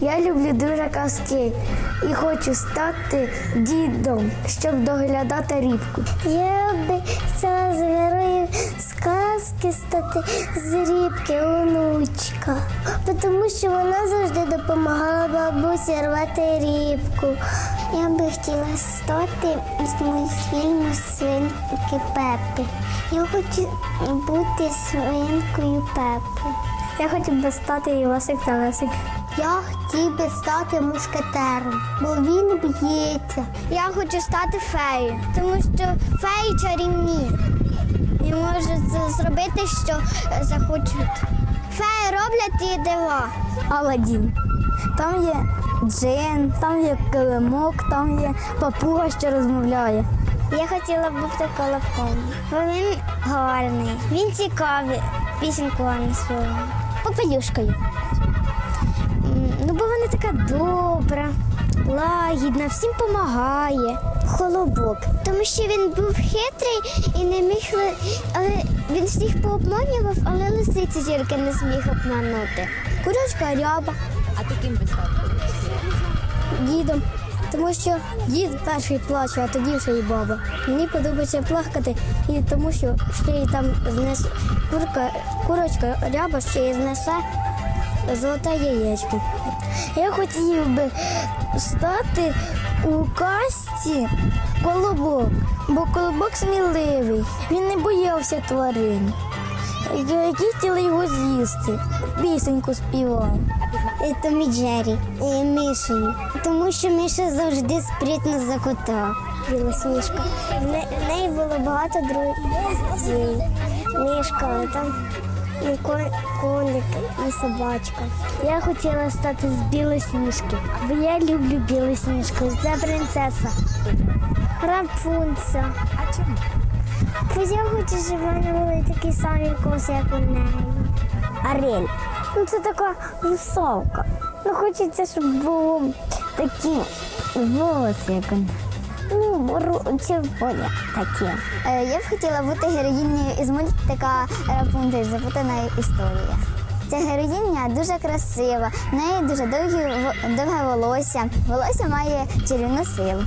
Я люблю дуже казки і хочу стати дідом, щоб доглядати рібку. Я би хотіла з героїв сказки стати з рібки онучка, тому що вона завжди допомагала бабусі рвати рібку. Я би хотіла стати з мультфільму свинки Пепи. Я хочу бути свинкою Пепи. Я хотів би стати Івасик Талесик. Я хотів би стати мушкетером, бо він б'ється. Я хочу стати феєю, тому що феї чарівні. І можуть зробити, що захочуть. Феї роблять і дива. Аладдін. Там є джин, там є килимок, там є папуга, що розмовляє. Я хотіла б бути колобком, бо він гарний, він цікавий, пісеньку гарну свою. Попелюшкою. Ну, бо вона така добра, лагідна, всім допомагає. Холобок. Тому що він був хитрий і не міг. Але він всіх пообманював, але лисицю тільки не зміг обманути. Курочка ряба А ти ким би став? дідом. Тому що дід перший плаче, а тоді вже і баба. Мені подобається плакати, і тому що ще й там знес курка, курочка ряба ще й знесе золоте яєчко. Я хотів би стати у касті колобок, бо колобок сміливий. Він не боявся тварин, які хотіли його з'їсти. Пісеньку співав. Томі Джері і Мішею. Тому що Міша завжди спритно за кота. Білосніжка. В, не- в неї було багато друзів. Мішка, там і коник, і собачка. Я хотіла стати з білосніжки, бо я люблю білосніжку. Це принцеса. Рапунця. А чому? Бо я хочу, щоб в мене були такі самі коси, як у неї. Арель. Ну це така висока. Ну хочеться, щоб було такі волоси, як. Ну, ру- червоні такі. Е, Я б хотіла бути героїнею із мультика Рапунцель Запутана історія. Ця героїня дуже красива, в неї дуже довгі, довге волосся. Волосся має чарівну силу.